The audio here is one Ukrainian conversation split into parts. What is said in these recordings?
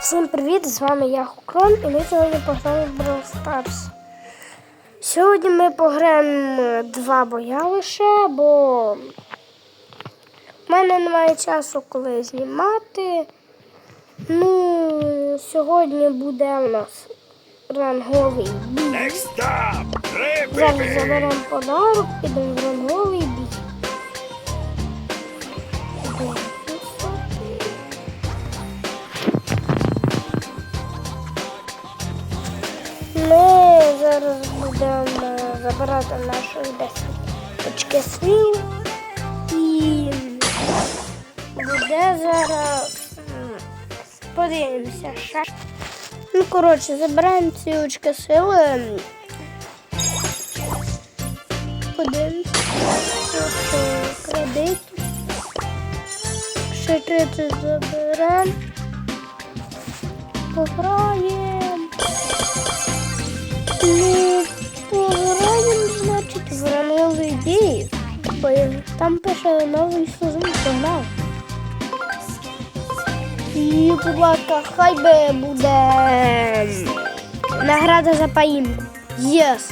Всім привіт! З вами я Хукрон і ми сьогодні пограємо в Brawl Stars. Сьогодні ми пограємо два боя лише, бо в мене немає часу, коли знімати. Ну, сьогодні буде у нас ранговий бій. Зараз заберемо подарок, підемо в ранговий Ми зараз будемо забирати наших 10 очки сил. І буде зараз. Подивимося ще. Ну, коротше, забираємо ці очки сили. Подивимося. Кредит. Ще 30 заберемо. Пограємо. Ну, пограємо, значить, в бій. Бо там пише новий сезон погнав. І, будь ласка, хай би буде награда за поїмку. Єс.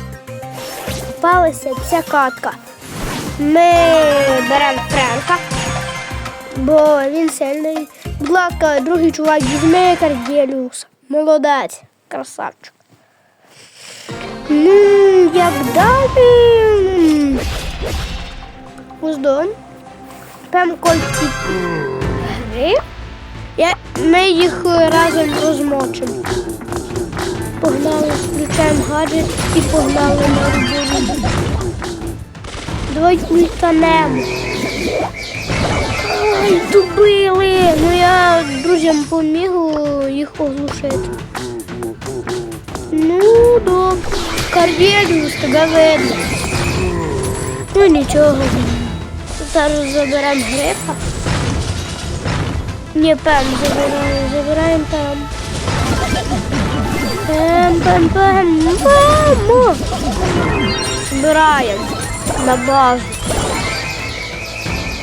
Попалася ця катка. Ми беремо Френка, бо він сильний. Будь ласка, другий чувак, візьми Кардіалюса. Молодець, красавчик. Ну, як далі? Уздон. Там кольці гри. Я, ми їх разом розмочимо. Погнали, включаємо гаджет і погнали на роботу. Давай ультанемо. Ой, добили. Ну я друзям поміг їх оглушити. Ну, добре. Кар'єріус тебе видно. Ну нічого. Зараз заберемо грифа. Ні, пем забираємо, забираємо пем. Пем, пем, пем, мамо. Збираємо на базу.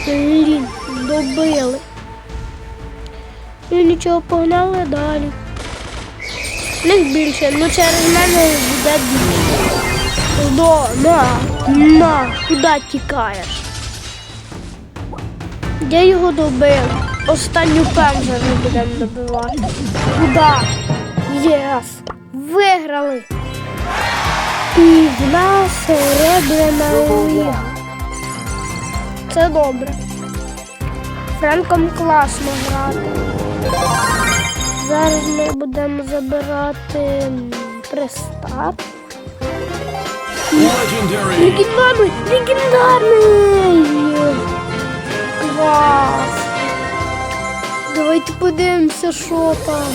Блін, добили. Ну нічого, погнали далі. В них більше, ну через мене буде більше. До, на, на, куди тікаєш? Я його добив. Останню пем зараз будемо добивати. Куда? Єс! Виграли! І в нас серебряна ліга. Це добре. Френком класно грати. Зараз ми будемо забирати пристав. Легендарний! Легендарний! Клас! Давайте подивимося, що там.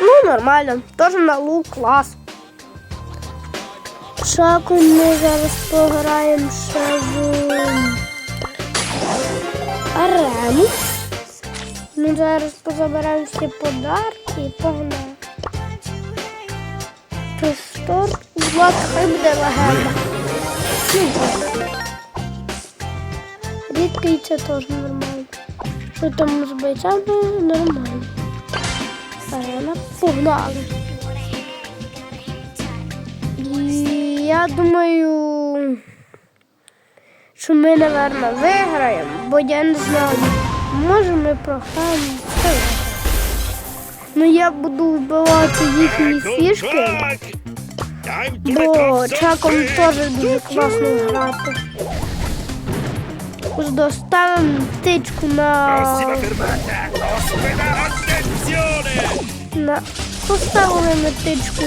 Ну, нормально. Теж на лук клас. Шаком ми зараз пограємо ще в арену. Ми зараз позабираємо всі подарки і погнали. Пістор, ласка, хай буде легенда. Рідкий це теж нормально. Що там з бойцями нормально. Арена погнали. І я думаю, що ми, напевно, виграємо, бо я не знаю, може ми програємо. Ну я буду вбивати їхні фішки. Бо чаком теж дуже класно грати. Ось доставимо птичку на, на поставили ми птичку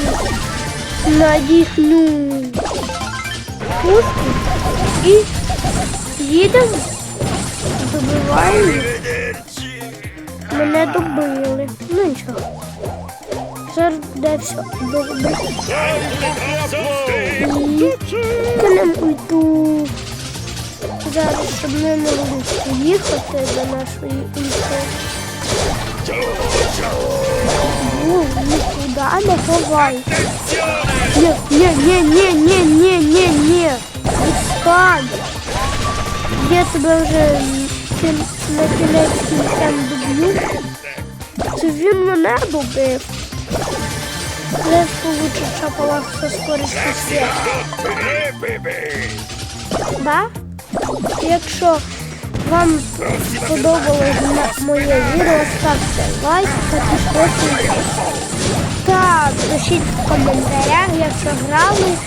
на їхню пушку і їдемо, добиваємо. Мене добили. Ну нічого. Зараз буде все добре. Time to make up some space! Кинемо ульту. Зараз, щоб ми могли поїхати до нашої ульти. Ну, нікуди не ховай. Attenzione! Ні, ні, ні, ні, ні, ні, ні, ні. Відстань. Я тебе вже кін- на кінець кінцем доб'ю. Це він мене добив. Не получить шапалах со. Hey, baby! Да? Якщо вам сподобалось моє відео, ставте лайк та підписуйтесь. Та пишіть в коментарях, якщо грали,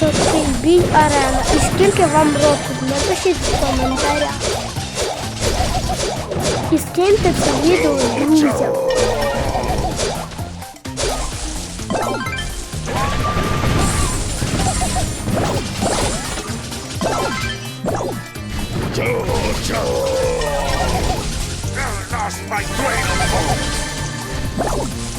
то цей бій арена. І скільки вам років? Напишіть в коментарях. І скиньте це відео друзям. my blade of